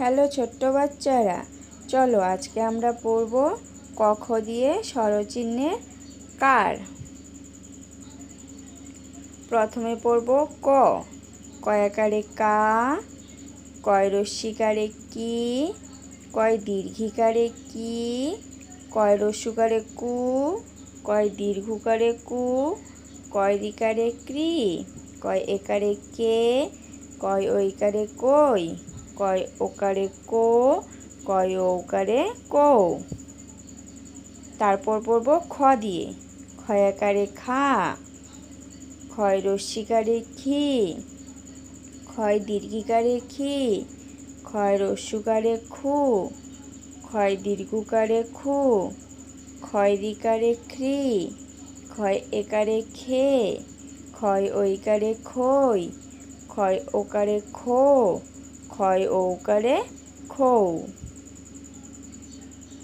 Hello ছোট্ট বাচ্চারা, চলো আজকে আমরা পড়ব কখ দিয়ে স্বরচিহ্নের কার। প্রথমে পড়ব ক কয়াকারে কা, কয় রস্যিকারে কি, কয় দীর্ঘিকারে কি, কয় রস্যুকারে কু, কয় দীর্ঘকারে কু, কয় রিকারে ক্রি কয় একারে কে, কয় ঐকারে কই। কয় ওকারে কো, কয় ওকারে কো তারপর পড়ব খ দিয়ে। ক্ষয়াকারে খা ক্ষয় রস্যিকারে খি ক্ষয় দীর্ঘিকারে খি ক্ষয় রস্যুকারে খু ক্ষয় দীর্ঘকারে খু ক্ষয় রিকারে খ্রি ক্ষয় একারে খে ক্ষয় ঐকারে খই ক্ষয় ওকারে খো ক্ষয় ঔকারে খৌ